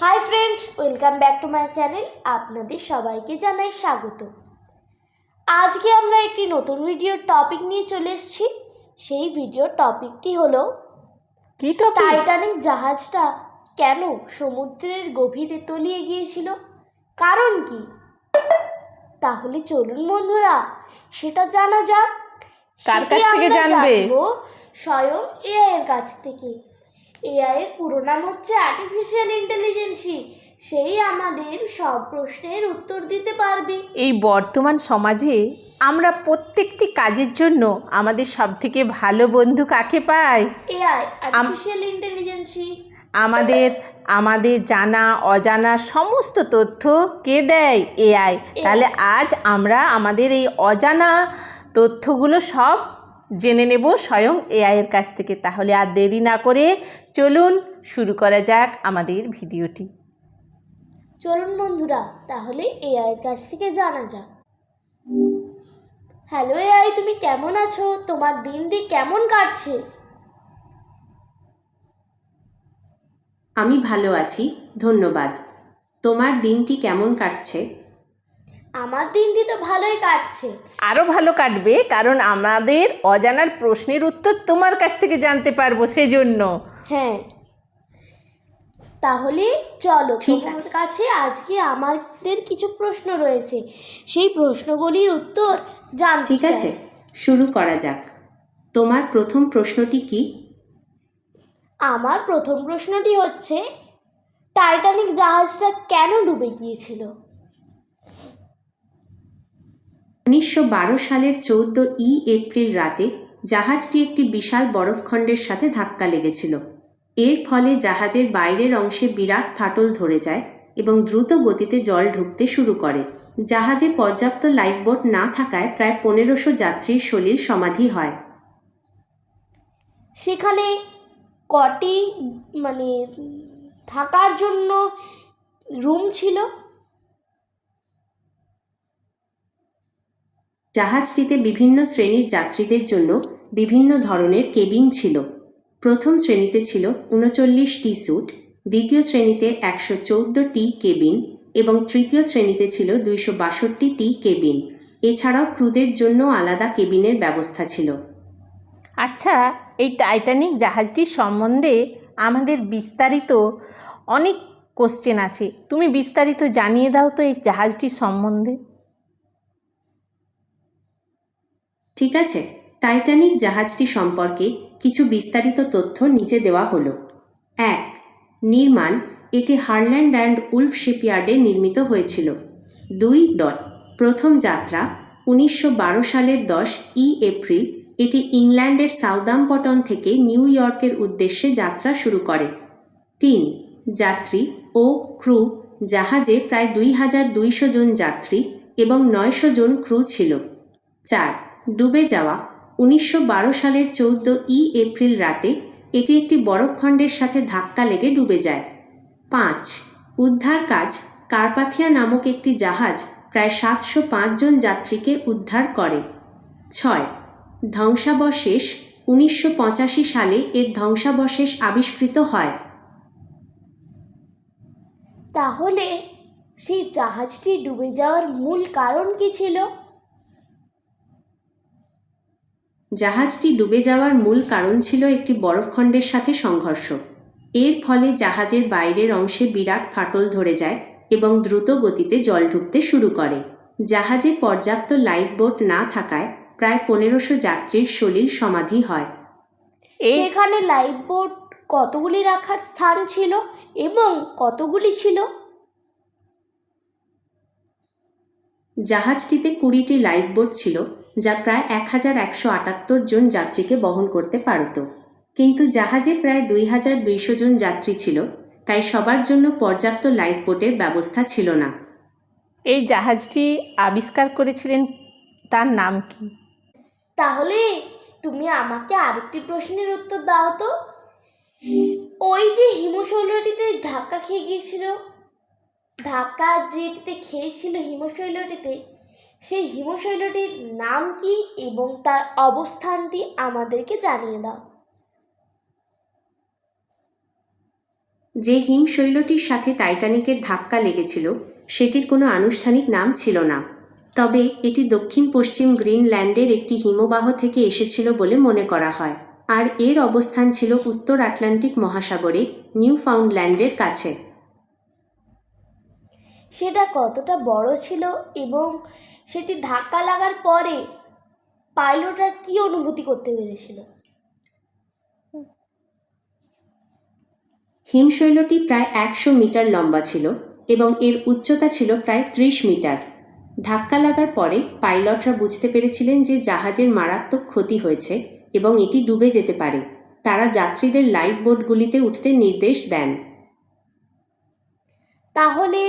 Hi friends welcome back to my channel আপনাদের সবাইকে জানাই স্বাগত। আজকে আমরা একটি নতুন ভিডিওর টপিক নিয়ে চলে এসেছি। সেই ভিডিওর টপিকটি হলো কি টাইটানিক জাহাজটা কেন সমুদ্রের গভীরে তলিয়ে গিয়েছিল? কারণ কি? তাহলে চলুন বন্ধুরা সেটা জানা যাক। কার কাছ থেকে? জানব? স্বয়ং এআই এর কাছ থেকে। এআই এর পুরো নাম হচ্ছে আর্টিফিশিয়াল ইন্টেলিজেন্সি সেই আমাদের সব প্রশ্নের উত্তর দিতে পারবে। এই বর্তমান সমাজে আমরা প্রত্যেকটি কাজের জন্য আমাদের সবথেকে ভালো বন্ধু কাকে পাই? এআই আর্টিফিশিয়াল ইন্টেলিজেন্সি আমাদের আমাদের জানা অজানা সমস্ত তথ্য কে দেয়? এআই তাহলে আজ আমরা আমাদের এই অজানা তথ্যগুলো সব জেনে নেব স্বয়ং এআই এর কাছ থেকে। তাহলে আর দেরি না করে চলুন শুরু করা যাক আমাদের ভিডিওটি। চলুন বন্ধুরা তাহলে এআই এর কাছ থেকে জানা যাক। হ্যালো এআই তুমি কেমন আছো? তোমার দিনটি কেমন কাটছে? আমি ভালো আছি ধন্যবাদ। তোমার দিনটি কেমন কাটছে? আমার দিনটি তো ভালোই কাটছে। আরও ভালো কাটবে কারণ আমাদের অজানার প্রশ্নের উত্তর তোমার কাছ থেকে জানতে পারব সেজন্য। হ্যাঁ। তাহলে চলো ঠিক তোমার কাছে আজকে আমাদের কিছু প্রশ্ন রয়েছে। সেই প্রশ্নগুলির উত্তর জান ঠিক আছে শুরু করা যাক। তোমার প্রথম প্রশ্নটি কি? আমার প্রথম প্রশ্নটি হচ্ছে টাইটানিক জাহাজটা কেন ডুবে গিয়েছিল? উনিশশো বারো সালের চৌদ্দ ই এপ্রিল রাতে জাহাজটি একটি বিশাল বরফখণ্ডের সাথে ধাক্কা লেগেছিল। এর ফলে জাহাজের বাইরের অংশে বিরাট ফাটল ধরে যায় এবং দ্রুত গতিতে জল ঢুকতে শুরু করে। জাহাজে পর্যাপ্ত লাইফবোট না থাকায় প্রায় পনেরোশো যাত্রীর শরীর সমাধি হয়। সেখানে কটি মানে থাকার জন্য রুম ছিল। জাহাজটিতে বিভিন্ন শ্রেণির যাত্রীদের জন্য বিভিন্ন ধরনের কেবিন ছিল। প্রথম শ্রেণীতে ছিল উনচল্লিশটি স্যুট, দ্বিতীয় শ্রেণীতে একশো চৌদ্দটি কেবিন এবং তৃতীয় শ্রেণীতে ছিল দুইশো বাষট্টিটি কেবিন। এছাড়াও ক্রুদের জন্য আলাদা কেবিনের ব্যবস্থা ছিল। আচ্ছা এই টাইটানিক জাহাজটির সম্বন্ধে আমাদের বিস্তারিত অনেক কোশ্চেন আছে। তুমি বিস্তারিত জানিয়ে দাও তো এই জাহাজটির সম্বন্ধে। ঠিক আছে? টাইটানিক জাহাজটি সম্পর্কে কিছু বিস্তারিত তথ্য নিচে দেওয়া হলো। এক, নির্মাণ এটি হারল্যান্ড অ্যান্ড উলফ শিপইয়ার্ডে নির্মিত হয়েছিল। দুই, ডট, প্রথম যাত্রা উনিশশো বারো সালের দশ ই এপ্রিল, এটি ইংল্যান্ডের সাউদাম্পটন থেকে নিউ ইয়র্কের উদ্দেশ্যে যাত্রা শুরু করে। তিন, যাত্রী ও ক্রু জাহাজে প্রায় দুই হাজার দুইশো জন যাত্রী এবং নয়শো জন ক্রু ছিল। চার ডুবে যাওয়া উনিশশো বারো সালের চৌদ্দ ই এপ্রিল রাতে এটি একটি বরফখণ্ডের সাথে ধাক্কা লেগে ডুবে যায়। পাঁচ, উদ্ধার কাজ কার্পাথিয়া নামক একটি জাহাজ প্রায় সাতশো জন যাত্রীকে উদ্ধার করে। ছয়, ধ্বংসাবশেষ উনিশশো পঁচাশি সালে এর ধ্বংসাবশেষ আবিষ্কৃত হয়। তাহলে সেই জাহাজটি ডুবে যাওয়ার মূল কারণ কি ছিল? জাহাজটি ডুবে যাওয়ার মূল কারণ ছিল একটি বরফখণ্ডের সাথে সংঘর্ষ। এর ফলে জাহাজের বাইরের অংশে বিরাট ফাটল ধরে যায় এবং দ্রুত গতিতে জল ঢুকতে শুরু করে। জাহাজে পর্যাপ্ত লাইফবোট না থাকায় প্রায় পনেরোশো যাত্রীর সলিল সমাধি হয়। এই সেখানে লাইফ বোট কতগুলি রাখার স্থান ছিল এবং কতগুলি ছিল? জাহাজটিতে কুড়িটি লাইফবোট ছিল যা প্রায় এক হাজার একশো আটাত্তর জন যাত্রীকে বহন করতে পারত। কিন্তু জাহাজে প্রায় দুই হাজার দুইশো জন যাত্রী ছিল তাই সবার জন্য পর্যাপ্ত লাইফবোটের ব্যবস্থা ছিল না। এই জাহাজটি আবিষ্কার করেছিলেন তার নাম কি? তাহলে তুমি আমাকে আরেকটি প্রশ্নের উত্তর দাও তো। ওই যে হিমশৈলটিতে ধাক্কা খেয়ে গিয়েছিল ধাক্কা যেটিতে খেয়েছিল হিমশৈলটিতে সেই হিমশৈলটির নাম কি এবং তার অবস্থানটি আমাদেরকে জানিয়ে দাও। যে হিমশৈলটির সাথে টাইটানিকের ধাক্কা লেগেছিল, সেটির কোনো আনুষ্ঠানিক নাম ছিল না। তবে এটি দক্ষিণ পশ্চিম গ্রিনল্যান্ডের একটি হিমবাহ থেকে এসেছিল বলে মনে করা হয়। আর এর অবস্থান ছিল উত্তর আটলান্টিক মহাসাগরে নিউ ফাউন্ডল্যান্ডের কাছে। সেটা কতটা বড় ছিল এবং সেটি ধাক্কা লাগার পরে পাইলটরা কি অনুভূতি করতে পেরেছিল? হিমশৈলটি প্রায় একশো মিটার লম্বা ছিল এবং এর উচ্চতা ছিল প্রায় ত্রিশ মিটার। ধাক্কা লাগার পরে পাইলটরা বুঝতে পেরেছিলেন যে জাহাজের মারাত্মক ক্ষতি হয়েছে এবং এটি ডুবে যেতে পারে। তারা যাত্রীদের লাইফ বোটগুলিতে উঠতে নির্দেশ দেন। তাহলে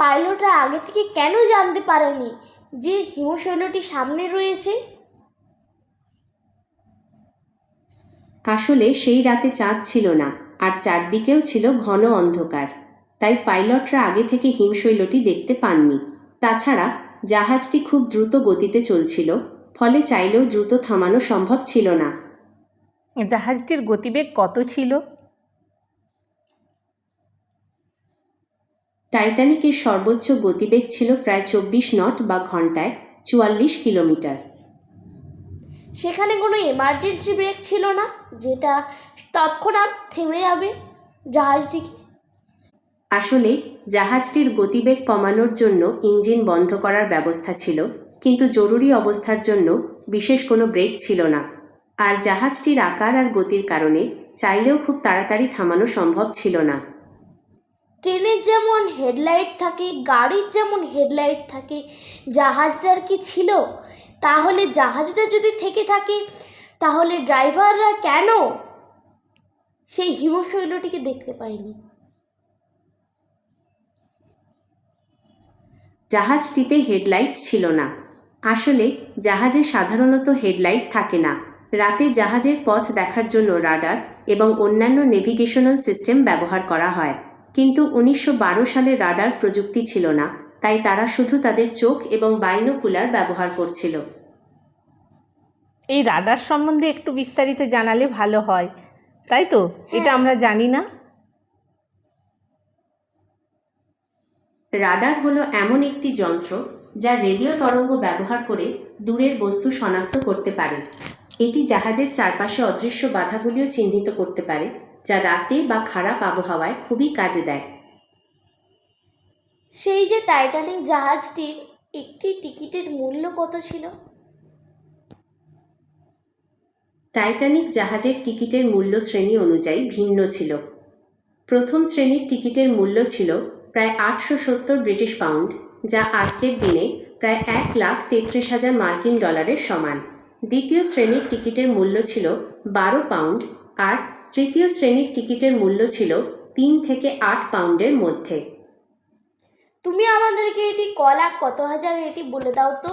পাইলটরা আগে থেকে কেন জানতে পারেনি যে হিমশৈলটি সামনে রয়েছে? আসলে সেই রাতে চাঁদ ছিল না আর চারদিকেও ছিল ঘন অন্ধকার। তাই পাইলটরা আগে থেকে হিমশৈলটি দেখতে পাননি। তাছাড়া জাহাজটি খুব দ্রুত গতিতে চলছিল ফলে চাইলেও দ্রুত থামানো সম্ভব ছিল না। জাহাজটির গতিবেগ কত ছিল? টাইটানিকের সর্বোচ্চ গতিবেগ ছিল প্রায় চব্বিশ নট বা ঘন্টায় চুয়াল্লিশ কিলোমিটার। সেখানে কোনো এমার্জেন্সি ব্রেক ছিল না যেটা তৎক্ষণাৎ থেমে যাবে জাহাজটিকে। আসলে জাহাজটির গতিবেগ কমানোর জন্য ইঞ্জিন বন্ধ করার ব্যবস্থা ছিল কিন্তু জরুরি অবস্থার জন্য বিশেষ কোনো ব্রেক ছিল না। আর জাহাজটির আকার আর গতির কারণে চাইলেও খুব তাড়াতাড়ি থামানো সম্ভব ছিল না। ট্রেনের যেমন হেডলাইট থাকে, গাড়ির যেমন হেডলাইট থাকে, জাহাজটার কি ছিল? তাহলে জাহাজটা যদি থেকে থাকে, তাহলে ড্রাইভাররা কেন সেই হিমশৈলটিকে দেখতে পায়নি? জাহাজটিতে হেডলাইট ছিল না। আসলে জাহাজে সাধারণত হেডলাইট থাকে না। রাতে জাহাজের পথ দেখার জন্য রাডার এবং অন্যান্য নেভিগেশনাল সিস্টেম ব্যবহার করা হয়। কিন্তু উনিশশো বারো সালে রাডার প্রযুক্তি ছিল না তাই তারা শুধু তাদের চোখ এবং বাইনোকুলার ব্যবহার করছিল। এই রাডার সম্বন্ধে একটু বিস্তারিত জানালে ভালো হয় তাই তো? এটা আমরা জানি না। রাডার হলো এমন একটি যন্ত্র যা রেডিও তরঙ্গ ব্যবহার করে দূরের বস্তু শনাক্ত করতে পারে। এটি জাহাজের চারপাশে অদৃশ্য বাধাগুলিও চিহ্নিত করতে পারে। যা রাতে বা খারাপ আবহাওয়ায় খুবই কাজে দেয়। সেই যে টাইটানিক জাহাজটির একটি টিকিটের মূল্য কত ছিল? টাইটানিক জাহাজের টিকিটের মূল্য শ্রেণি অনুযায়ী ভিন্ন ছিল। প্রথম শ্রেণির টিকিটের মূল্য ছিল প্রায় আটশো সত্তর ব্রিটিশ পাউন্ড যা আজকের দিনে প্রায় এক লাখ তেত্রিশ হাজার মার্কিন ডলারের সমান। দ্বিতীয় শ্রেণির টিকিটের মূল্য ছিল বারো পাউন্ড আর তৃতীয় শ্রেণির টিকিটের মূল্য ছিল তিন থেকে আট পাউন্ডের মধ্যে। তুমি আমাদেরকে এটি ক লাখ কত হাজার এটি বলে দাও তো।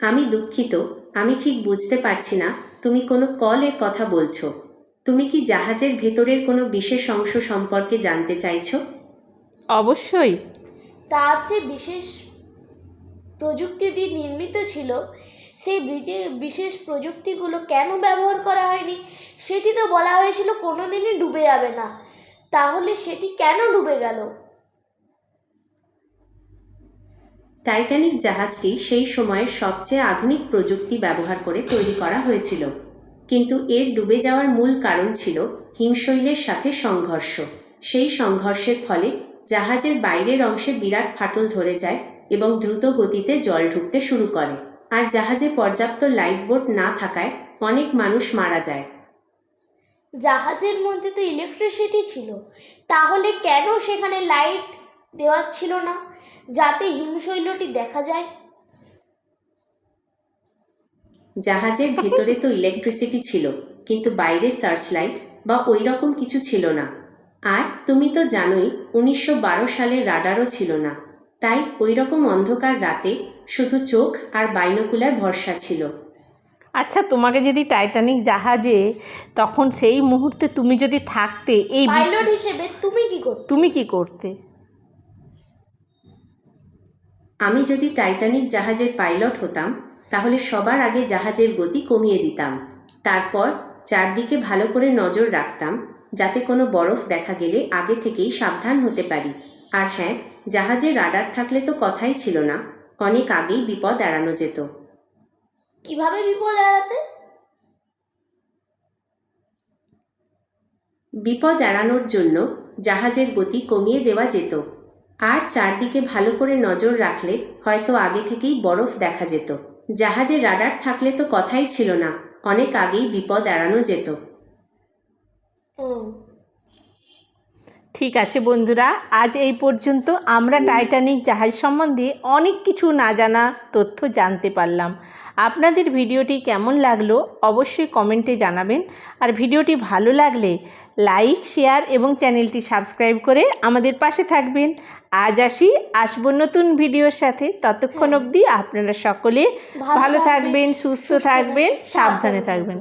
আমি দুঃখিত আমি ঠিক বুঝতে পারছি না তুমি কোনো কলের কথা বলছো। তুমি কি জাহাজের ভেতরের কোনো বিশেষ অংশ সম্পর্কে জানতে চাইছো? অবশ্যই। তার যে বিশেষ প্রযুক্তি দিয়ে নির্মিত ছিল সেই বিশেষ প্রযুক্তিগুলো কেন ব্যবহার করা হয়নি? সেটি তো বলা হয়েছিল কোনো দিনই ডুবে যাবে না। তাহলে সেটি কেন ডুবে গেল? টাইটানিক জাহাজটি সেই সময়ের সবচেয়ে আধুনিক প্রযুক্তি ব্যবহার করে তৈরি করা হয়েছিল। কিন্তু এর ডুবে যাওয়ার মূল কারণ ছিল হিমশৈলের সাথে সংঘর্ষ। সেই সংঘর্ষের ফলে জাহাজের বাইরের অংশে বিরাট ফাটল ধরে যায় এবং দ্রুত গতিতে জল ঢুকতে শুরু করে। আর জাহাজে পর্যাপ্ত লাইফ লাইফবোট না থাকায় অনেক মানুষ মারা যায়। জাহাজের মধ্যে তো ইলেকট্রিসিটি ছিল। তাহলে কেন সেখানে লাইট দেওয়া ছিল না? যাতে হিমশৈলটি দেখা যায়। জাহাজের ভেতরে তো ইলেকট্রিসিটি ছিল কিন্তু বাইরে সার্চ লাইট বা ওই রকম কিছু ছিল না। আর তুমি তো জানোই উনিশশো বারো সালে রাডারও ছিল না। তাই ওই রকম অন্ধকার রাতে শুধু চোখ আর বাইনোকুলার ভরসা ছিল। আচ্ছা তোমাকে যদি টাইটানিক জাহাজে তখন সেই মুহূর্তে তুমি যদি থাকতে এই পাইলট হিসেবে তুমি কি করতে? তুমি কি করতে? আমি যদি টাইটানিক জাহাজের পাইলট হতাম তাহলে সবার আগে জাহাজের গতি কমিয়ে দিতাম। তারপর চারদিকে ভালো করে নজর রাখতাম যাতে কোনো বরফ দেখা গেলে আগে থেকেই সাবধান হতে পারি। আর হ্যাঁ জাহাজে রাডার থাকলে তো কথাই ছিল না। অনেক আগেই বিপদ এড়ানো যেত। কীভাবে বিপদ এড়াতে? বিপদ এড়ানোর জন্য জাহাজের গতি কমিয়ে দেওয়া যেত। আর চারদিকে ভালো করে নজর রাখলে হয়তো আগে থেকেই বরফ দেখা যেত। জাহাজে রাডার থাকলে তো কথাই ছিল না। অনেক আগেই বিপদ এড়ানো যেত। ঠিক আছে বন্ধুরা আজ এই পর্যন্ত আমরা টাইটানিক জাহাজ সম্বন্ধে অনেক কিছু না জানা তথ্য জানতে পারলাম। আপনাদের ভিডিওটি কেমন লাগল অবশ্যই কমেন্টে জানাবেন। আর ভিডিওটি ভালো লাগলে লাইক শেয়ার এবং চ্যানেলটি সাবস্ক্রাইব করে আমাদের পাশে থাকবেন। আজ আসি আসব নতুন ভিডিওর সাথে। ততক্ষণ অবধি আপনারা সকলে ভালো থাকবেন সুস্থ থাকবেন সাবধানে থাকবেন।